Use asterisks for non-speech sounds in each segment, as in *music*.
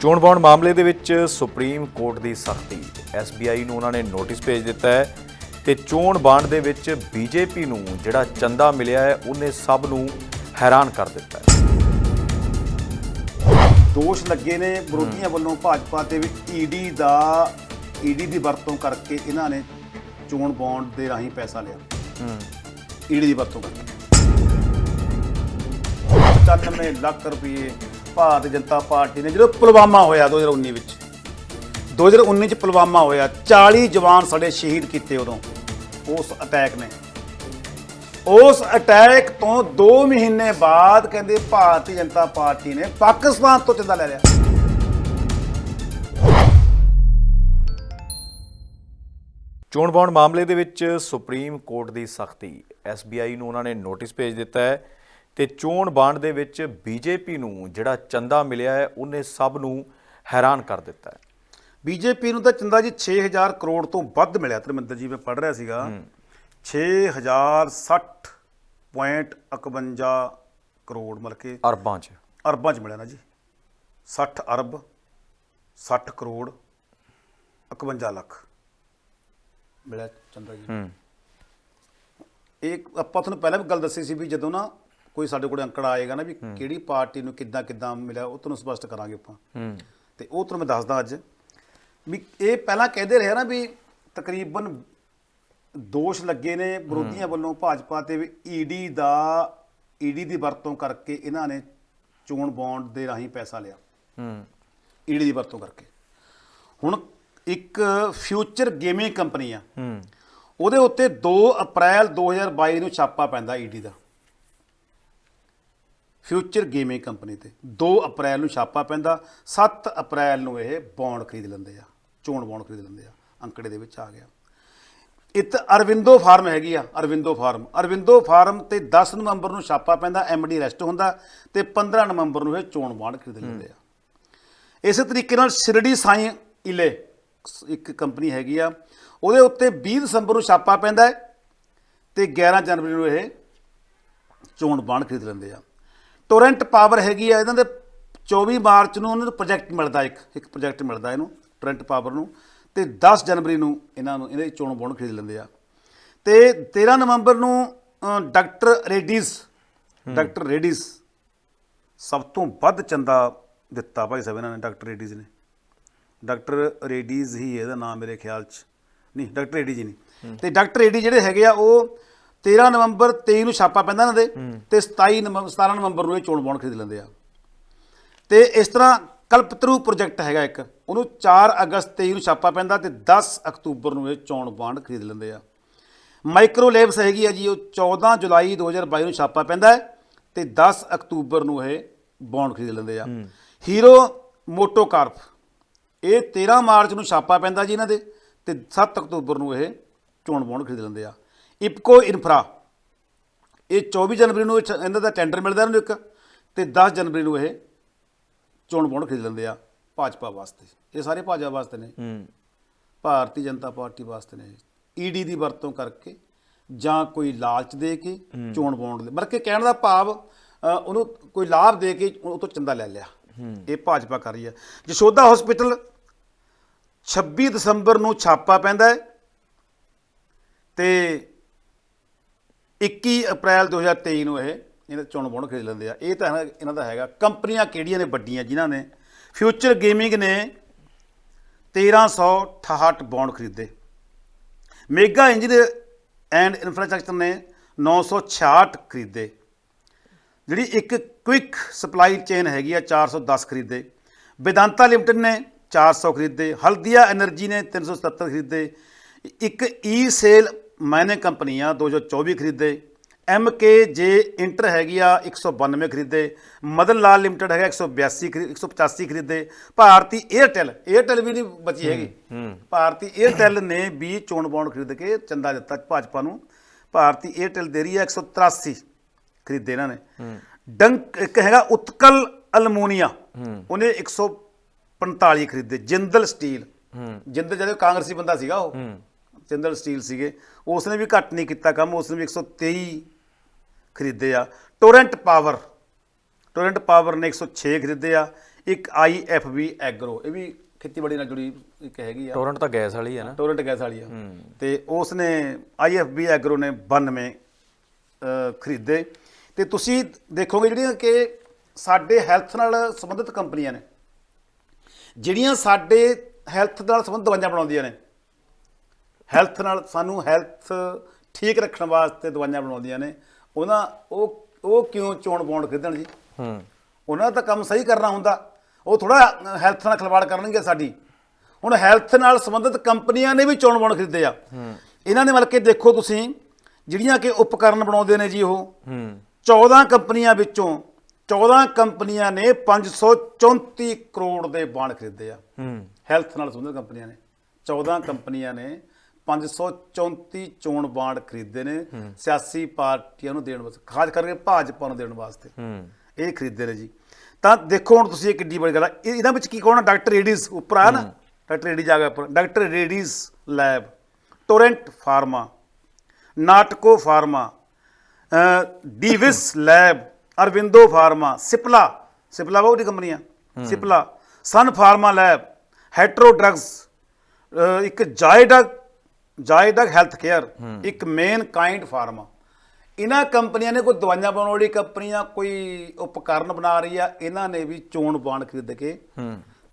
ਚੋਣ ਬੌਂਡ ਮਾਮਲੇ ਦੇ ਵਿੱਚ ਸੁਪਰੀਮ ਕੋਰਟ ਦੀ ਸਖਤੀ। ਐਸਬੀਆਈ ਨੂੰ ਉਹਨਾਂ ਨੇ ਨੋਟਿਸ ਭੇਜ ਦਿੱਤਾ ਹੈ ਤੇ ਚੋਣ ਬਾਂਡ ਦੇ ਵਿੱਚ ਬੀਜੇਪੀ ਨੂੰ ਜਿਹੜਾ ਚੰਦਾ ਮਿਲਿਆ ਹੈ ਉਹਨੇ ਸਭ ਨੂੰ ਹੈਰਾਨ ਕਰ ਦਿੱਤਾ ਹੈ। ਦੋਸ਼ ਲੱਗੇ ਨੇ ਵਿਰੋਧੀਆਂ ਵੱਲੋਂ ਭਾਜਪਾ ਤੇ ਵੀ ਈਡੀ ਦਾ ਈਡੀ ਦੀ ਵਰਤੋਂ ਕਰਕੇ ਇਹਨਾਂ ਨੇ ਚੋਣ ਬੌਂਡ ਦੇ ਰਾਹੀਂ ਪੈਸਾ ਲਿਆ। ਈਡੀ ਦੀ ਵਰਤੋਂ ਕਰਕੇ। 95 ਲੱਖ ਰੁਪਏ ਭਾਰਤੀ ਜਨਤਾ ਪਾਰਟੀ ਨੇ ਜਦੋਂ ਪੁਲਵਾਮਾ ਹੋਇਆ 2019 ਵਿੱਚ 2019 ਚ ਪੁਲਵਾਮਾ ਹੋਇਆ 40 ਜਵਾਨ ਸਾਡੇ ਸ਼ਹੀਦ ਕੀਤੇ ਉਦੋਂ, ਉਸ ਅਟੈਕ ਨੇ। ਉਸ ਅਟੈਕ ਤੋਂ 2 ਮਹੀਨੇ ਬਾਅਦ ਕਹਿੰਦੇ ਭਾਰਤੀ ਜਨਤਾ ਪਾਰਟੀ ਨੇ ਪਾਕਿਸਤਾਨ ਤੋਂ ਚੰਦਾ ਲੈ ਲਿਆ। ਚੋਣ ਬੌਂਡ ਮਾਮਲੇ ਦੇ ਵਿੱਚ ਸੁਪਰੀਮ ਕੋਰਟ ਦੀ ਸਖਤੀ ਐਸਬੀਆਈ ਨੂੰ ਉਹਨਾਂ ਨੇ ਨੋਟਿਸ ਭੇਜ ਦਿੱਤਾ ਹੈ। ਤੇ ਚੋਣ ਬਾਂਡ ਦੇ ਵਿੱਚ ਬੀਜੇਪੀ ਨੂੰ ਜਿਹੜਾ ਚੰਦਾ ਮਿਲਿਆ ਹੈ ਉਹਨੇ ਸਭ ਨੂੰ ਹੈਰਾਨ ਕਰ ਦਿੱਤਾ ਹੈ। ਬੀਜੇਪੀ ਨੂੰ ਤਾਂ ਚੰਦਾ ਜੀ 6000 ਕਰੋੜ ਤੋਂ ਵੱਧ ਮਿਲਿਆ ਧਰਮਿੰਦਰ ਜੀ ਮੈਂ ਪੜ ਰਿਹਾ ਸੀਗਾ। 6060.51 ਕਰੋੜ ਮਤਲਬ ਕਿ ਅਰਬਾਂ 'ਚ। ਅਰਬਾਂ ਚ ਮਿਲਿਆ ਨਾ ਜੀ। 60 ਅਰਬ 60 ਕਰੋੜ 51 ਲੱਖ ਮਿਲਿਆ ਚੰਦਾ ਜੀ ਹੂੰ। ਇਹ ਆਪਾਂ ਤੁਹਾਨੂੰ ਪਹਿਲਾਂ ਵੀ ਗੱਲ ਦੱਸੀ ਸੀ ਵੀ ਜਦੋਂ ਨਾ ਕੋਈ ਸਾਡੇ ਕੋਲ ਅੰਕੜਾ ਆਏਗਾ ਨਾ ਵੀ ਕਿਹੜੀ ਪਾਰਟੀ ਨੂੰ ਕਿੱਦਾਂ ਕਿੱਦਾਂ ਮਿਲਿਆ ਉਹ ਤੁਹਾਨੂੰ ਸਪਸ਼ਟ ਕਰਾਂਗੇ ਆਪਾਂ। ਹੂੰ। ਤੇ ਉਹ ਤੁਹਾਨੂੰ ਮੈਂ ਦੱਸਦਾ ਅੱਜ ਵੀ ਇਹ ਪਹਿਲਾਂ ਕਹਿੰਦੇ ਰਹੇ ਨਾ ਵੀ ਤਕਰੀਬਨ ਦੋਸ਼ ਲੱਗੇ ਨੇ ਵਿਰੋਧੀਆਂ ਵੱਲੋਂ ਭਾਜਪਾ ਤੇ ਵੀ ਈਡੀ ਦਾ ਈਡੀ ਦੀ ਵਰਤੋਂ ਕਰਕੇ ਇਹਨਾਂ ਨੇ ਚੋਣ ਬੌਂਡ ਦੇ ਰਾਹੀਂ ਪੈਸਾ ਲਿਆ। ਹੂੰ। ਈਡੀ ਦੀ ਵਰਤੋਂ ਕਰਕੇ। ਹੁਣ ਇੱਕ ਫਿਊਚਰ ਗੇਮਿੰਗ ਕੰਪਨੀ ਆ। ਹੂੰ। ਉਹਦੇ ਉੱਤੇ 2 ਅਪ੍ਰੈਲ 2022 ਨੂੰ ਛਾਪਾ ਪੈਂਦਾ ਈਡੀ ਦਾ। ਫਿਊਚਰ ਗੇਮਿੰਗ ਕੰਪਨੀ ਤੇ। 2 ਅਪ੍ਰੈਲ ਨੂੰ ਛਾਪਾ ਪੈਂਦਾ 7 ਅਪ੍ਰੈਲ ਨੂੰ ਇਹ ਬੌਂਡ ਖਰੀਦ ਲੈਂਦੇ ਆ ਚੋਣ ਬੌਂਡ ਖਰੀਦ ਲੈਂਦੇ ਆ ਅੰਕੜੇ ਦੇ ਵਿੱਚ ਆ ਗਿਆ। ਇਤ ਅਰਵਿੰਦੋ ਫਾਰਮ ਹੈਗੀ ਆ ਅਰਵਿੰਦੋ ਫਾਰਮ। ਅਰਵਿੰਦੋ ਫਾਰਮ ਤੇ 10 ਨਵੰਬਰ ਨੂੰ ਛਾਪਾ ਪੈਂਦਾ ਐਮਡੀ ਅਰੈਸਟ ਹੁੰਦਾ ਤੇ 15 ਨਵੰਬਰ ਨੂੰ ਇਹ ਚੋਣ ਬੌਂਡ ਖਰੀਦ ਲੈਂਦੇ ਆ। ਇਸੇ ਤਰੀਕੇ ਨਾਲ ਸ਼ਿਰਡੀ ਸਾਈਂ ਇਲੇ ਇੱਕ ਕੰਪਨੀ ਹੈਗੀ ਆ ਉਹਦੇ ਉੱਤੇ 20 ਦਸੰਬਰ ਨੂੰ ਛਾਪਾ ਪੈਂਦਾ ਤੇ 11 ਜਨਵਰੀ ਨੂੰ ਇਹ ਚੋਣ ਬਾਣ ਖਰੀਦ ਲੈਂਦੇ ਆ। ਟੋਰੈਂਟ ਪਾਵਰ ਹੈਗੀ ਆ ਇਹਨਾਂ ਦੇ 24 ਮਾਰਚ ਨੂੰ ਉਹਨਾਂ ਨੂੰ ਪ੍ਰੋਜੈਕਟ ਮਿਲਦਾ ਇੱਕ ਇੱਕ ਪ੍ਰੋਜੈਕਟ ਮਿਲਦਾ ਇਹਨੂੰ ਟੋਰੈਂਟ ਪਾਵਰ ਨੂੰ। ਤੇ 10 ਜਨਵਰੀ ਨੂੰ ਇਹਨਾਂ ਨੂੰ ਇਹਦੇ ਚੋਣ ਬਾਣ ਖਰੀਦ ਲੈਂਦੇ ਆ। ਤੇ 13 ਨਵੰਬਰ ਨੂੰ ਡਾਕਟਰ ਰੇਡੀਜ਼ ਡਾਕਟਰ ਰੇਡੀਜ਼ ਸਭ ਤੋਂ ਵੱਧ ਚੰਦਾ ਦਿੱਤਾ ਭਾਈ ਸਾਹਿਬ ਇਹਨਾਂ ਨੇ ਡਾਕਟਰ ਰੇਡੀਜ਼ ਨੇ। ਡਾਕਟਰ ਰੇਡੀਜ਼ ਹੀ ਇਹਦਾ ਨਾਮ ਮੇਰੇ ਖਿਆਲ ਚ ਨਹੀਂ ਡਾਕਟਰ ਰੇਡੀ ਜੀ ਨਹੀਂ। ਤੇ ਡਾਕਟਰ ਰੇਡੀ ਜਿਹੜੇ ਹੈਗੇ ਆ ਉਹ 13 ਨਵੰਬਰ 23 ਨੂੰ ਛਾਪਾ ਪੈਂਦਾ ਇਹਨਾਂ ਦੇ ਤੇ 27 ਨਵੰਬਰ 17 ਨਵੰਬਰ ਨੂੰ ਇਹ ਚੋਣ ਬੌਂਡ ਖਰੀਦ ਲੈਂਦੇ ਆ। ਤੇ ਇਸ ਤਰ੍ਹਾਂ ਕਲਪਤਰੂ ਪ੍ਰੋਜੈਕਟ ਹੈਗਾ ਇੱਕ ਉਹਨੂੰ 4 ਅਗਸਤ 23 ਨੂੰ ਛਾਪਾ ਪੈਂਦਾ ਤੇ 10 ਅਕਤੂਬਰ ਨੂੰ ਇਹ ਚੋਣ ਬਾਂਡ ਖਰੀਦ ਲੈਂਦੇ ਆ। ਮਾਈਕਰੋ ਲੈਬਸ ਹੈਗੀ ਆ ਜੀ ਉਹ 14 ਜੁਲਾਈ 2022 ਨੂੰ ਛਾਪਾ ਪੈਂਦਾ ਤੇ 10 ਅਕਤੂਬਰ ਨੂੰ ਇਹ ਬੌਂਡ ਖਰੀਦ ਲੈਂਦੇ ਆ। ਹੀਰੋ ਮੋਟੋਕਾਰਪ ਇਹ 13 ਮਾਰਚ ਨੂੰ ਛਾਪਾ ਪੈਂਦਾ ਜੀ ਇਹਨਾਂ ਦੇ ਤੇ 7 ਅਕਤੂਬਰ ਨੂੰ ਇਹ ਚੋਣ ਬੌਂਡ ਖਰੀਦ ਲੈਂਦੇ ਆ। ਇਪਕੋ ਇਨਫਰਾ। ਇਹ 24 ਜਨਵਰੀ ਨੂੰ ਇਹਨਾਂ ਦਾ ਟੈਂਡਰ ਮਿਲਦਾ ਇਹਨਾਂ ਨੂੰ ਇੱਕ ਤੇ 10 ਜਨਵਰੀ ਨੂੰ ਇਹ ਚੋਣ ਬੌਂਡ ਖਰੀਦ ਲੈਂਦੇ ਆ ਭਾਜਪਾ ਵਾਸਤੇ। ਇਹ ਸਾਰੇ ਭਾਜਪਾ ਵਾਸਤੇ ਨੇ। ਹੂੰ। ਭਾਰਤੀ ਜਨਤਾ ਪਾਰਟੀ ਵਾਸਤੇ ਨੇ। ਈਡੀ ਦੀ ਵਰਤੋਂ ਕਰਕੇ ਜਾਂ ਕੋਈ ਲਾਲਚ ਦੇ ਕੇ ਚੋਣ ਬੌਂਡ ਦੇ ਮਤਲਬ ਕਿ ਕਹਿਣ ਦਾ ਭਾਵ ਉਹਨੂੰ ਕੋਈ ਲਾਭ ਦੇ ਕੇ ਉਹ ਤੋਂ ਚੰਦਾ ਲੈ ਲਿਆ। ਇਹ ਭਾਜਪਾ ਕਰ ਰਹੀ ਹੈ। ਜਸ਼ੋਦਾ ਹਸਪੀਟਲ 26 ਦਸੰਬਰ ਨੂੰ ਛਾਪਾ ਪੈਂਦਾ ਹੈ ਤੇ 21 ਅਪ੍ਰੈਲ 2023 ਨੂੰ ਇਹ, ਇਹਨਾਂ ਚੋਣ ਬੋਣ ਖੇਡ ਲੈਂਦੇ ਆ। ਇਹ ਤਾਂ ਇਹਨਾਂ ਦਾ ਹੈਗਾ, ਕੰਪਨੀਆਂ ਕਿਹੜੀਆਂ ਨੇ ਵੱਡੀਆਂ ਜਿਨ੍ਹਾਂ ਨੇ? ਫਿਊਚਰ ਗੇਮਿੰਗ ਨੇ 1368 ਬੌਂਡ ਖਰੀਦੇ। ਮੇਗਾ ਇੰਜੀਨੀਅਰ ਐਂਡ ਇਨਫਰਾਸਟ੍ਰਕਚਰ ਨੇ 966 ਖਰੀਦੇ। ਜਿਹੜੀ ਇੱਕ ਕੁਇਕ ਸਪਲਾਈ ਚੇਨ ਹੈਗੀ ਆ 410 ਖਰੀਦੇ। ਵਿਦਾਂਤਾ ਲਿਮਟਿਡ ਨੇ 400 ਖਰੀਦੇ। ਹਲਦੀਆ એનર્ਜੀ ਨੇ 377 ਖਰੀਦੇ। ਇੱਕ ਈ ਸੇਲ मैंने कंपनियां 2024 ਖਰੀਦੇ ਐਮ ਕੇ ਜੇ ਇੰਟਰ ਹੈਗੀ ਆ 192 ਖਰੀਦੇ ਮਦਨ ਲਾਲ ਲਿਮਟਿਡ ਹੈਗਾ 182 185 ਖਰੀਦੇ ਭਾਰਤੀ 에ਅਰਟੈਲ 에ਅਰਟੈਲ ਵੀ ਨਹੀਂ ਬਚੀ ਹੈਗੀ। ਭਾਰਤੀ 에ਅਰਟੈਲ ਨੇ ਵੀ ਚੋਣ ਬੌਂਡ ਖਰੀਦ ਕੇ ਚੰਦਾ ਦਿੱਤਾ ਭਾਜਪਾ ਨੂੰ। ਭਾਰਤੀ 에ਅਰਟੈਲ ਦੇ ਰਹੀ ਹੈ 183 ਖਰੀਦੇ ਇਹਨਾਂ ਨੇ। ਡੰਕ ਇੱਕ ਹੈਗਾ ਉਤਕਲ ਅਲਮੋਨੀਆ ਉਹਨੇ 145 ਖਰੀਦੇ ਜਿੰਦਲ ਸਟੀਲ। ਜਿੰਦਲ ਜਦੋਂ ਕਾਂਗਰਸੀ ਬੰਦਾ ਸੀਗਾ ਉਹ। ਜਿੰਦਲ ਸਟੀਲ ਸੀਗੇ ਉਸਨੇ ਵੀ ਘੱਟ ਨਹੀਂ ਕੀਤਾ ਕੰਮ ਉਸਨੇ ਵੀ 123 ਖਰੀਦੇ ਆ। ਟੋਰੈਂਟ ਪਾਵਰ ਟੋਰੈਂਟ ਪਾਵਰ ਨੇ 106 ਖਰੀਦੇ ਆ ਇੱਕ ਆਈਐਫਬੀ ਐਗਰੋ ਇਹ ਵੀ ਖੇਤੀਬਾੜੀ ਨਾਲ ਜੁੜੀ ਇੱਕ ਹੈਗੀ ਆ। ਟੋਰੈਂਟ ਤਾਂ ਗੈਸ ਵਾਲੀ ਹੈ ਨਾ। ਟੋਰੈਂਟ ਗੈਸ ਵਾਲੀ ਆ। ਤੇ ਉਸ ਨੇ ਆਈਐਫਬੀ ਐਗਰੋ ਨੇ 92 ਅਹ, ਖਰੀਦੇ। ਤੇ ਤੁਸੀਂ ਦੇਖੋਗੇ ਜਿਹੜੀਆਂ ਕਿ ਸਾਡੇ ਹੈਲਥ ਨਾਲ ਸੰਬੰਧਿਤ ਕੰਪਨੀਆਂ ਨੇ ਜਿਹੜੀਆਂ ਸਾਡੇ ਹੈਲਥ ਨਾਲ ਸੰਬੰਧਿਤ ਦਵਾਈਆਂ ਬਣਾਉਂਦੀਆਂ ਨੇ ਹੈਲਥ ਨਾਲ ਸਾਨੂੰ ਹੈਲਥ ਠੀਕ ਰੱਖਣ ਵਾਸਤੇ ਦਵਾਈਆਂ ਬਣਾਉਂਦੀਆਂ ਨੇ। ਉਹਨਾਂ ਉਹ ਉਹ ਕਿਉਂ ਚੋਣ ਬੌਂਡ ਖਰੀਦਣ ਜੀ? ਹੂੰ। ਉਹਨਾਂ ਦਾ ਕੰਮ ਸਹੀ ਕਰਨਾ ਹੁੰਦਾ। ਉਹ ਥੋੜਾ ਹੈਲਥ ਨਾਲ ਖਿਲਵਾੜ ਕਰਨਗੇ ਸਾਡੀ। ਹੁਣ ਹੈਲਥ ਨਾਲ ਸੰਬੰਧਿਤ ਕੰਪਨੀਆਂ ਨੇ ਵੀ ਚੋਣ ਬੌਂਡ ਖਰੀਦੇ ਆ। ਇਹਨਾਂ ਨੇ ਮਤਲਬ ਕਿ ਦੇਖੋ ਤੁਸੀਂ ਜਿਹੜੀਆਂ ਕਿ ਉਪਕਰਨ ਬਣਾਉਂਦੇ ਨੇ ਜੀ ਉਹ। ਹੂੰ। 14 ਕੰਪਨੀਆਂ ਵਿੱਚੋਂ 14 ਕੰਪਨੀਆਂ ਨੇ 534 ਕਰੋੜ ਦੇ ਬਾਂਡ ਖਰੀਦੇ ਆ। ਹੂੰ। ਹੈਲਥ ਨਾਲ ਸੰਬੰਧਿਤ ਕੰਪਨੀਆਂ ਨੇ। 14 ਕੰਪਨੀਆਂ ਨੇ 534 ਚੋਣ ਬਾਂਡ ਖਰੀਦੇ ਨੇ। ਸਿਆਸੀ ਪਾਰਟੀਆਂ ਨੂੰ ਦੇਣ ਵਾਸਤੇ ਖਾਸ ਕਰਕੇ ਭਾਜਪਾ ਨੂੰ ਦੇਣ ਵਾਸਤੇ। ਹੂੰ। ਇਹ ਖਰੀਦੇ ਨੇ ਜੀ। ਤਾਂ ਦੇਖੋ ਹੁਣ ਤੁਸੀਂ ਇਹ ਕਿੱਡੀ ਬੜੀ ਗੱਲ ਆ। ਇਹ- ਇਹਨਾਂ ਵਿੱਚ ਕੀ ਕੌਣ ਆ? ਡਾਕਟਰ ਰੇਡੀਜ਼ ਉੱਪਰ ਆ ਨਾ। ਡਾਕਟਰ ਰੇਡੀ ਜਾ ਗਿਆ ਉੱਪਰ। Doctor Reddy's lab Torrent pharma Natco pharma Divi's lab Aurobindo pharma Cipla. Cipla ਬਹੁਤ ਦੀ ਕੰਪਨੀ ਆ। Cipla. Sun pharma lab Hetero drugs ਇੱਕ ਜਾਇਡਗ ਜਾਇਡਗ ਹੈਲਥ ਕੇਅਰ ਇੱਕ ਮੇਨ ਕਾਈਂਡ ਫਾਰਮਾ ਇਹਨਾਂ ਕੰਪਨੀਆਂ ਨੇ ਕੋਈ ਦਵਾਈਆਂ ਬਣਾਉਣ ਵਾਲੀ ਕੰਪਨੀਆਂ ਕੋਈ ਉਪਕਰਨ ਬਣਾ ਰਹੀ ਆ ਇਹਨਾਂ ਨੇ ਵੀ ਚੋਣ ਬਾਣ ਖਰੀਦ ਕੇ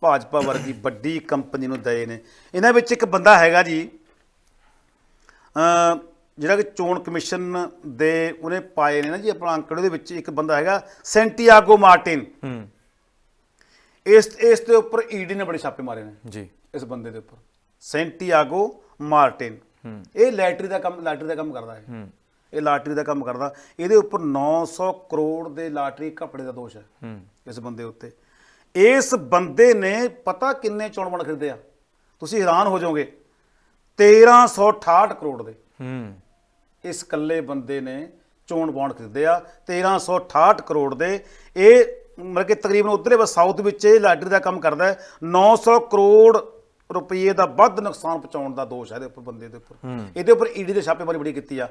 ਭਾਜਪਾ ਵਰਗੀ ਵੱਡੀ ਕੰਪਨੀ ਨੂੰ ਦਏ ਨੇ। ਇਹਨਾਂ ਵਿੱਚ ਇੱਕ ਬੰਦਾ ਹੈਗਾ ਜੀ ਅ ਜਿਹੜਾ ਕਿ ਚੋਣ ਕਮਿਸ਼ਨ ਦੇ ਉਹਨੇ ਪਾਏ ਨੇ ਨਾ ਜੀ ਆਪਣਾ ਅੰਕੜੇ ਦੇ ਵਿੱਚ ਇੱਕ ਬੰਦਾ ਹੈਗਾ ਸੈਂਟੀਆਗੋ ਮਾਰਟਿਨ ਇਸ ਇਸ ਦੇ ਉੱਪਰ ਈਡੀ ਨੇ ਬੜੇ ਛਾਪੇ ਮਾਰੇ ਨੇ ਜੀ। ਇਸ ਬੰਦੇ ਦੇ ਉੱਪਰ। Santiago Martin. ਇਹ ਲੈਟਰੀ ਦਾ ਕੰਮ ਲਾਟਰੀ ਦਾ ਕੰਮ ਕਰਦਾ ਹੈ। ਇਹ ਲਾਟਰੀ ਦਾ ਕੰਮ ਕਰਦਾ। ਇਹਦੇ ਉੱਪਰ 900 ਕਰੋੜ ਦੇ ਲਾਟਰੀ ਘਪੜੇ ਦਾ ਦੋਸ਼ ਹੈ। ਇਸ ਬੰਦੇ ਉੱਤੇ। ਇਸ ਬੰਦੇ ਨੇ ਪਤਾ ਕਿੰਨੇ ਚੋਣ ਬਣ ਖਰੀਦੇ ਆ? ਤੁਸੀਂ ਹੈਰਾਨ ਹੋ ਜਾਓਗੇ। 1368 ਕਰੋੜ ਦੇ। ਹੂੰ। ਇਸ ਇਕੱਲੇ ਬੰਦੇ ਨੇ ਚੋਣ ਬੌਂਡ ਖਰੀਦੇ ਆ। 1368 ਕਰੋੜ ਦੇ। ਇਹ ਮਤਲਬ ਕਿ ਤਕਰੀਬਨ ਉਧਰੇ ਸਾਊਥ ਵਿੱਚ ਇਹ ਲਾਟਰੀ ਦਾ ਕੰਮ ਕਰਦਾ ਹੈ। 900 ਕਰੋੜ ਰੁਪਏ ਦਾ ਵੱਧ ਨੁਕਸਾਨ ਪਹੁੰਚਾਉਣ ਦਾ ਦੋਸ਼ ਹੈ ਇਹਦੇ ਉੱਪਰ ਬੰਦੇ ਦੇ ਉੱਪਰ। ਇਹਦੇ ਉੱਪਰ ਈਡੀ ਦੇ ਛਾਪੇਮਾਰੀ ਬੜੀ ਕੀਤੀ ਆ।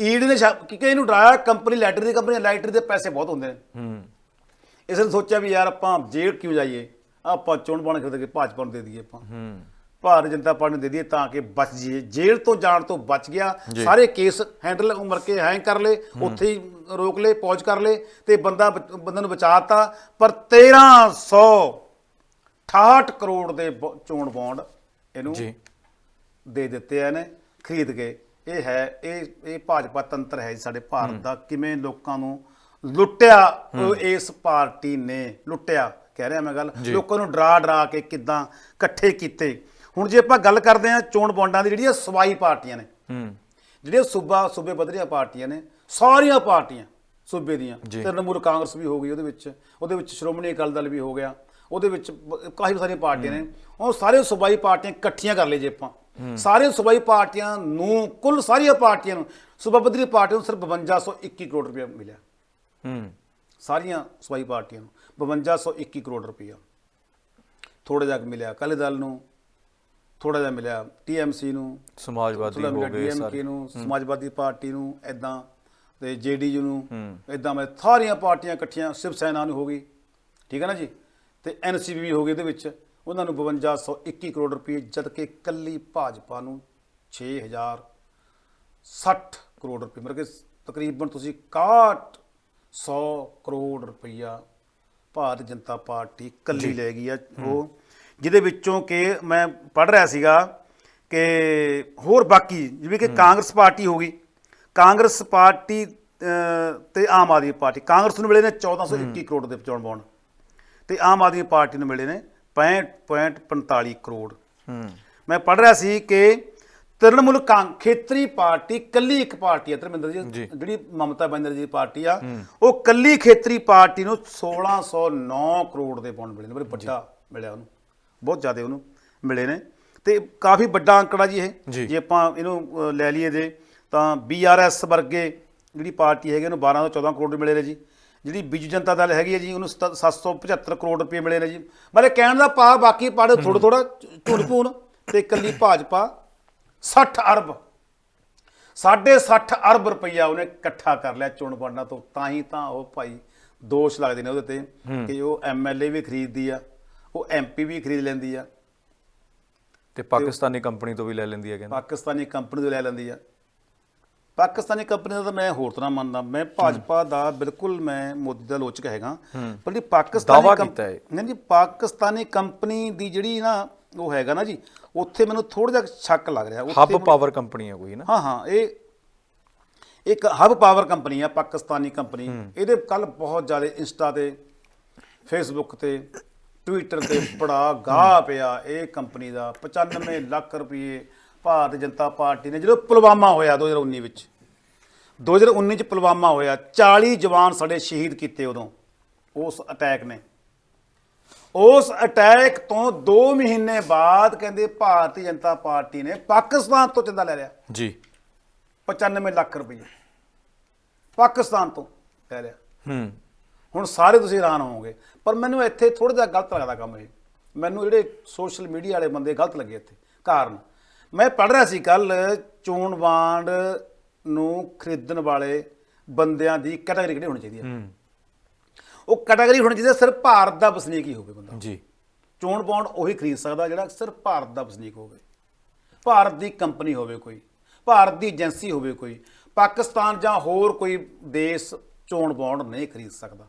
ਈਡੀ ਨੇ ਕਿਉਂਕਿ ਇਹਨੂੰ ਡਰਾਇਆ ਕੰਪਨੀ ਲਾਟਰੀ ਦੀ ਕੰਪਨੀ ਲਾਟਰੀ ਦੇ ਪੈਸੇ ਬਹੁਤ ਹੁੰਦੇ ਨੇ। ਹੂੰ। ਇਸ ਨੇ ਸੋਚਿਆ ਵੀ ਯਾਰ ਆਪਾਂ ਜੇਲ੍ਹ ਕਿਉਂ ਜਾਈਏ? ਆਪਾਂ ਚੋਣ ਬਣ ਕੇ ਭਾਜਪਾ ਨੂੰ ਦੇ ਦਈਏ ਆਪਾਂ। ਹੂੰ। ਭਾਰਤ ਜਨਤਾ ਪਾਰਟੀ ਨੂੰ ਦੇ ਦਈਏ ਤਾਂ ਕਿ ਬਚ ਜਾਈਏ। ਜੇਲ੍ਹ ਤੋਂ ਜਾਣ ਤੋਂ ਬਚ ਗਿਆ। ਸਾਰੇ ਕੇਸ ਹੈਂਡਲ ਉਮਰ ਕੇ ਹੈਂਗ ਕਰ ਲਏ। ਉੱਥੇ ਹੀ ਰੋਕ ਲਏ ਪੌਜ ਕਰ ਲਏ। ਤੇ ਬੰਦਾ ਬੰਦੇ ਨੂੰ ਬਚਾਤਾ ਪਰ 1368 ਕਰੋੜ ਦੇ ਚੋਣ ਬੌਂਡ ਇਹਨੂੰ ਜੀ। ਦੇ ਦਿੱਤੇ ਆ ਨੇ ਖਰੀਦ ਕੇ। ਇਹ ਹੈ ਇਹ ਇਹ ਭਾਜਪਾ ਤੰਤਰ ਹੈ ਜੀ ਸਾਡੇ ਭਾਰਤ ਦਾ ਕਿਵੇਂ ਲੋਕਾਂ ਨੂੰ ਲੁੱਟਿਆ ਇਸ ਪਾਰਟੀ ਨੇ ਲੁੱਟਿਆ ਕਹਿ ਰਿਹਾ ਮੈਂ ਗੱਲ। ਲੋਕਾਂ ਨੂੰ ਡਰਾ ਡਰਾ ਕੇ ਕਿਦਾਂ ਇਕੱਠੇ ਕੀਤੇ। ਹੁਣ ਜੇ ਆਪਾਂ ਗੱਲ ਕਰਦੇ ਹਾਂ ਚੋਣ ਬੌਂਡਾਂ ਦੀ ਜਿਹੜੀਆਂ ਸਵਾਈ ਪਾਰਟੀਆਂ ਨੇ ਹੂੰ। ਜਿਹੜੀਆਂ ਸੂਬਾ ਸੂਬੇ ਬਦਰੀਆਂ ਪਾਰਟੀਆਂ ਨੇ ਸਾਰੀਆਂ ਪਾਰਟੀਆਂ ਸੂਬੇ ਦੀਆਂ। ਤ੍ਰਿਣਮੂਲ ਕਾਂਗਰਸ ਵੀ ਹੋ ਗਈ ਉਹਦੇ ਵਿੱਚ ਉਹਦੇ ਵਿੱਚ ਸ਼੍ਰੋਮਣੀ ਅਕਾਲੀ ਦਲ ਵੀ ਹੋ ਗਿਆ। ਉਹਦੇ ਵਿੱਚ ਕਾਫੀ ਸਾਰੀਆਂ ਪਾਰਟੀਆਂ ਨੇ। ਉਹ ਸਾਰੇ ਸੂਬਾਈ ਪਾਰਟੀਆਂ ਇਕੱਠੀਆਂ ਕਰ ਲਏ ਜੇ ਆਪਾਂ। ਸਾਰੇ ਸੂਬਾਈ ਪਾਰਟੀਆਂ ਨੂੰ ਕੁੱਲ ਸਾਰੀਆਂ ਪਾਰਟੀਆਂ ਨੂੰ ਸੂਬਾ ਬਦਰੀ ਪਾਰਟੀਆਂ ਨੂੰ ਸਿਰਫ 5221 ਕਰੋੜ ਰੁਪਏ ਮਿਲਿਆ। ਹੂੰ। ਸਾਰੀਆਂ ਸੂਬਾਈ ਪਾਰਟੀਆਂ ਨੂੰ 5221 ਕਰੋੜ ਰੁਪਇਆ। ਥੋੜਾ ਜਿਹਾ ਮਿਲਿਆ ਅਕਾਲੀ ਦਲ ਨੂੰ ਥੋੜਾ ਜਿਹਾ ਮਿਲਿਆ ਟੀਐਮਸੀ ਨੂੰ ਸਮਾਜਵਾਦੀ ਹੋ ਗਏ ਸਾਰੇ। ਨੂੰ ਸਮਾਜਵਾਦੀ ਪਾਰਟੀ ਨੂੰ ਐਦਾਂ ਤੇ ਜੇਡੀਯੂ ਨੂੰ ਐਦਾਂ ਮੈਂ ਸਾਰੀਆਂ ਪਾਰਟੀਆਂ ਇਕੱਠੀਆਂ ਸ਼ਿਵ ਸੈਨਾ ਨੂੰ ਹੋ ਗਈ। ਠੀਕ ਹੈ ਨਾ ਜੀ? ਤੇ ਐਨਸੀਪੀ ਵੀ ਹੋ ਗਈ ਇਹਦੇ ਵਿੱਚ। ਉਹਨਾਂ ਨੂੰ 5221 ਕਰੋੜ ਰੁਪਏ ਜਦ ਕਿ ਕੱਲੀ ਭਾਜਪਾ ਨੂੰ 6000 60 ਕਰੋੜ ਰੁਪਏ ਮਤਲਬ ਕਿ ਤਕਰੀਬਨ ਤੁਸੀਂ 6100 ਕਰੋੜ ਰੁਪਈਆ ਭਾਰਤ ਜਨਤਾ ਪਾਰਟੀ ਕੱਲੀ ਲੈ ਗਈ ਆ ਉਹ ਜਿਹਦੇ ਵਿੱਚੋਂ ਕਿ ਮੈਂ ਪੜ ਰਿਹਾ ਸੀਗਾ ਕਿ ਹੋਰ ਬਾਕੀ ਜਿਵੇਂ ਕਿ ਕਾਂਗਰਸ ਪਾਰਟੀ ਹੋ ਗਈ। ਕਾਂਗਰਸ ਪਾਰਟੀ ਤੇ ਆਮ ਆਦਮੀ ਪਾਰਟੀ। ਕਾਂਗਰਸ ਨੂੰ ਮਿਲੇ ਨੇ 1421 ਕਰੋੜ ਦੇ ਚੋਣ ਬੌਂਡ ਤੇ ਆਮ ਆਦਮੀ ਪਾਰਟੀ ਨੂੰ ਮਿਲੇ ਨੇ 65.45 ਕਰੋੜ। ਹੂੰ। ਮੈਂ ਪੜ ਰਿਹਾ ਸੀ ਕਿ ਤ੍ਰਿਣਮੂਲ ਕਾਂ ਖੇਤਰੀ ਪਾਰਟੀ ਕੱਲੀ ਇੱਕ ਪਾਰਟੀ ਹੈ ਧਰਮਿੰਦਰ ਜੀ। ਜਿਹੜੀ ਮਮਤਾ ਬੈਨਰਜੀ ਦੀ ਪਾਰਟੀ ਆ ਉਹ ਕੱਲੀ ਖੇਤਰੀ ਪਾਰਟੀ ਨੂੰ 1609 ਕਰੋੜ ਦੇ ਬੌਂਡ ਮਿਲੇ ਨੇ ਬੜੇ ਵੱਡਾ ਮਿਲਿਆ ਉਹਨੂੰ ਬਹੁਤ ਜ਼ਿਆਦਾ ਉਹਨੂੰ ਮਿਲੇ ਨੇ। ਤੇ ਕਾਫੀ ਵੱਡਾ ਅੰਕੜਾ ਜੀ ਇਹ। ਜੀ। ਆਪਾਂ ਇਹਨੂੰ ਲੈ ਲਈਏ ਜੇ ਤਾਂ ਬੀਆਰਐਸ ਵਰਗੇ ਜਿਹੜੀ ਪਾਰਟੀ ਹੈਗੀ ਉਹਨੂੰ 12 ਤੋਂ 14 ਕਰੋੜ ਮਿਲੇ ਨੇ ਜੀ। ਜਿਹੜੀ ਬੀਜੂ ਜਨਤਾ ਦਲ ਹੈਗੀ ਹੈ ਜੀ ਉਹਨੂੰ ਸਤ- 775 ਕਰੋੜ ਰੁਪਏ ਮਿਲੇ ਨੇ ਜੀ। ਮਤਲਬ ਕਹਿਣ ਦਾ ਭਾਵ ਬਾਕੀ ਪਾੜੇ ਥੋੜਾ ਥੋੜਾ ਝੁਣ ਝੁਣ ਤੇ ਇਕੱਲੀ ਭਾਜਪਾ 60 ਅਰਬ ਸਾਢੇ 60 ਅਰਬ ਰੁਪਈਆ ਉਹਨੇ ਇਕੱਠਾ ਕਰ ਲਿਆ ਚੁਣ ਵੰਡਾਂ ਤੋਂ। ਤਾਂ ਹੀ ਤਾਂ ਉਹ ਭਾਈ ਦੋਸ਼ ਲੱਗਦੇ ਨੇ ਉਹਦੇ ਤੇ ਕਿ ਉਹ ਐਮਐਲਏ ਵੀ ਖਰੀਦਦੀ ਆ ਉਹ ਐਮਪੀ ਵੀ ਖਰੀਦ ਲੈਂਦੀ ਆ। ਤੇ ਪਾਕਿਸਤਾਨੀ ਕੰਪਨੀ ਤੋਂ ਵੀ ਲੈ ਲੈਂਦੀ ਹੈ ਕਹਿੰਦੇ। ਪਾਕਿਸਤਾਨੀ ਕੰਪਨੀ ਤੋਂ ਲੈ ਲੈਂਦੀ ਆ। ਪਾਕਿਸਤਾਨੀ ਕੰਪਨੀ ਦਾ ਮੈਂ ਹੋਰ ਤਰ੍ਹਾਂ ਮੰਨਦਾ। ਮੈਂ ਭਾਜਪਾ ਦਾ ਬਿਲਕੁਲ ਮੈਂ ਮੋਦੀ ਦਾ ਲੋਚਕ ਹੈਗਾ। ਪਰ ਜੀ ਪਾਕਿਸਤਾਨੀ। ਨਹੀਂ ਜੀ ਪਾਕਿਸਤਾਨੀ ਕੰਪਨੀ ਦੀ ਜਿਹੜੀ ਨਾ ਉਹ ਹੈਗਾ ਨਾ ਜੀ ਉੱਥੇ ਮੈਨੂੰ ਥੋੜਾ ਜਿਹਾ ਸ਼ੱਕ ਲੱਗ ਰਿਹਾ। ਉੱਥੇ ਹੱਬ ਪਾਵਰ ਕੰਪਨੀ ਹੈ ਕੋਈ ਨਾ। ਹਾਂ ਹਾਂ ਇਹ ਇੱਕ ਹਬ ਪਾਵਰ ਕੰਪਨੀ ਆ ਪਾਕਿਸਤਾਨੀ ਕੰਪਨੀ। ਇਹਦੇ ਕੱਲ ਬਹੁਤ ਜ਼ਿਆਦਾ ਇੰਸਟਾ ਤੇ ਫੇਸਬੁੱਕ ਤੇ ਟਵਿੱਟਰ ਤੇ ਬੜਾ ਗਾਹ ਪਿਆ ਇਹ ਕੰਪਨੀ ਦਾ। 95 ਲੱਖ ਰੁਪਏ ਭਾਰਤ ਜਨਤਾ ਪਾਰਟੀ ਨੇ ਜਦੋਂ ਪੁਲਵਾਮਾ ਹੋਇਆ 2019 ਵਿੱਚ 2019 ਚ ਪੁਲਵਾਮਾ ਹੋਇਆ 40 ਜਵਾਨ ਸਾਡੇ ਸ਼ਹੀਦ ਕੀਤੇ ਉਦੋਂ ਉਸ ਅਟੈਕ ਨੇ। ਉਸ ਅਟੈਕ ਤੋਂ 2 ਮਹੀਨੇ ਬਾਅਦ ਕਹਿੰਦੇ ਭਾਰਤੀ ਜਨਤਾ ਪਾਰਟੀ ਨੇ ਪਾਕਿਸਤਾਨ ਤੋਂ ਚੰਦਾ ਲੈ ਲਿਆ। ਜੀ। 95 ਲੱਖ ਰੁਪਏ ਪਾਕਿਸਤਾਨ ਤੋਂ ਲੈ ਲਿਆ। ਹੂੰ। ਹੁਣ ਸਾਰੇ ਤੁਸੀਂ ਹੈਰਾਨ ਹੋਵੋਗੇ ਪਰ ਮੈਨੂੰ ਇੱਥੇ ਥੋੜਾ ਜਿਹਾ ਗਲਤ ਲੱਗਦਾ ਕੰਮ ਇਹ। ਮੈਨੂੰ ਜਿਹੜੇ ਸੋਸ਼ਲ ਮੀਡੀਆ ਵਾਲੇ ਬੰਦੇ ਗਲਤ ਲੱਗੇ ਇੱਥੇ ਕਾਰਨ। ਮੈਂ ਪੜ੍ਹ ਰਿਹਾ ਸੀ ਕੱਲ ਚੋਣ ਵਾਂਡ ਨੂੰ ਖਰੀਦਣ ਵਾਲੇ ਬੰਦਿਆਂ ਦੀ ਕੈਟਾਗਰੀ ਕਿਹੜੀ ਹੋਣੀ ਚਾਹੀਦੀ ਹੈ? ਉਹ ਕੈਟਾਗਰੀ ਹੋਣੀ ਚਾਹੀਦੀ ਹੈ ਸਿਰਫ ਭਾਰਤ ਦਾ ਵਸਨੀਕ ਹੀ ਹੋਵੇ ਬੰਦਾ। ਜੀ। ਚੋਣ ਬੌਂਡ ਉਹੀ ਖਰੀਦ ਸਕਦਾ ਜਿਹੜਾ ਸਿਰਫ ਭਾਰਤ ਦਾ ਵਸਨੀਕ ਹੋਵੇ। ਭਾਰਤ ਦੀ ਕੰਪਨੀ ਹੋਵੇ ਕੋਈ ਭਾਰਤ ਦੀ ਏਜੰਸੀ ਹੋਵੇ ਕੋਈ ਪਾਕਿਸਤਾਨ ਜਾਂ ਹੋਰ ਕੋਈ ਦੇਸ਼ ਚੋਣ ਬੌਂਡ ਨਹੀਂ ਖਰੀਦ ਸਕਦਾ।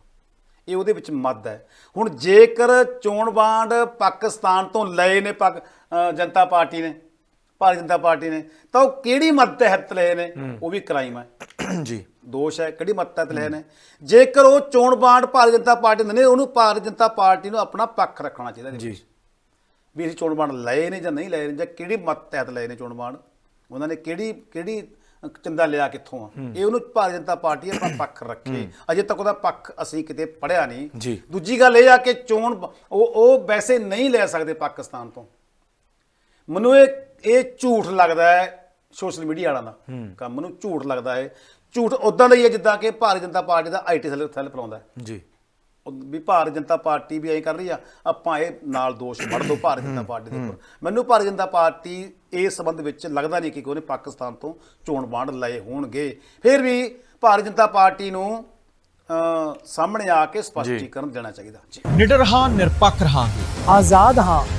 ਇਹ ਉਹਦੇ ਵਿੱਚ ਮੱਦ ਹੈ। ਹੁਣ ਜੇਕਰ ਚੋਣ ਬਾਂਡ ਪਾਕਿਸਤਾਨ ਤੋਂ ਲਏ ਨੇ ਜਨਤਾ ਪਾਰਟੀ ਨੇ ਭਾਰਤੀ ਜਨਤਾ ਪਾਰਟੀ ਨੇ ਤਾਂ ਉਹ ਕਿਹੜੀ ਮੱਦ ਤਹਿਤ ਲਏ ਨੇ ਉਹ ਵੀ ਕ੍ਰਾਈਮ ਹੈ *coughs* ਜੀ। ਦੋਸ਼ ਹੈ ਕਿਹੜੀ ਮੱਤ ਤਹਿਤ ਲਏ ਨੇ। ਜੇਕਰ ਉਹ ਚੋਣ ਬਾਂਡ ਭਾਰਤੀ ਜਨਤਾ ਪਾਰਟੀ ਨੇ ਉਹਨੂੰ ਭਾਰਤੀ ਜਨਤਾ ਪਾਰਟੀ ਨੂੰ ਆਪਣਾ ਪੱਖ ਰੱਖਣਾ ਚਾਹੀਦਾ ਜੀ। ਵੀ ਅਸੀਂ ਚੋਣ ਬਾਂਡ ਲਏ ਨੇ ਜਾਂ ਨਹੀਂ ਲਏ ਨੇ ਜਾਂ ਕਿਹੜੀ ਮੱਤ ਤਹਿਤ ਲਏ ਨੇ ਚੋਣ ਬਾਂਡ। ਉਹਨਾਂ ਨੇ ਕਿਹੜੀ ਕਿਹੜੀ ਚੰਦਾ ਲਿਆ ਕਿੱਥੋਂ ਆ। ਇਹ ਉਹਨੂੰ ਭਾਰਤੀ ਜਨਤਾ ਪਾਰਟੀ ਆਪਣਾ *coughs* ਪੱਖ ਰੱਖੇ। ਅਜੇ ਤੱਕ ਉਹਦਾ ਪੱਖ ਅਸੀਂ ਕਿਤੇ ਪੜਿਆ ਨਹੀਂ। ਜੀ। ਦੂਜੀ ਗੱਲ ਇਹ ਆ ਕਿ ਚੋਣ ਉਹ ਉਹ ਵੈਸੇ ਨਹੀਂ ਲੈ ਸਕਦੇ ਪਾਕਿਸਤਾਨ ਤੋਂ। ਮੈਨੂੰ ਇਹ ਇਹ ਝੂਠ ਲੱਗਦਾ ਹੈ ਸੋਸ਼ਲ ਮੀਡੀਆ ਵਾਲਾ ਦਾ। ਕੰਮ ਮੈਨੂੰ ਝੂਠ ਲੱਗਦਾ ਹੈ। ਝੂਠ ਉਦਾਂ ਦਾ ਹੀ ਹੈ ਜਿੱਦਾਂ ਕਿ ਭਾਰਤੀ ਜਨਤਾ ਪਾਰਟੀ ਦਾ ਆਈਟੀ ਸੈੱਲ ਸੈੱਲ ਪਲਾਉਂਦਾ ਹੈ। ਜੀ। ਉਹ ਵੀ ਭਾਰਤੀ ਜਨਤਾ ਪਾਰਟੀ ਵੀ ਐਂ ਕਰ ਰਹੀ ਆ। ਆਪਾਂ ਇਹ ਨਾਲ ਦੋਸ਼ ਵੜ ਦੋ ਭਾਰਤੀ ਜਨਤਾ ਪਾਰਟੀ ਦੇ ਉੱਪਰ। ਮੈਨੂੰ ਭਾਰਤੀ ਜਨਤਾ ਪਾਰਟੀ ਇਸ ਸੰਬੰਧ ਵਿੱਚ ਲੱਗਦਾ ਨਹੀਂ ਕਿ ਉਹਨੇ ਪਾਕਿਸਤਾਨ ਤੋਂ ਚੋਣ ਬਾਂਡ ਲਏ ਹੋਣਗੇ। ਫਿਰ ਵੀ ਭਾਰਤੀ ਜਨਤਾ ਪਾਰਟੀ ਨੂੰ ਸਾਹਮਣੇ ਆ ਕੇ ਸਪਸ਼ਟੀਕਰਨ ਦੇਣਾ ਚਾਹੀਦਾ। ਜੀ। ਨਿਡਰ ਹਾਂ ਨਿਰਪੱਖ ਰਹਾਂਗੇ। ਆਜ਼ਾਦ ਹਾਂ।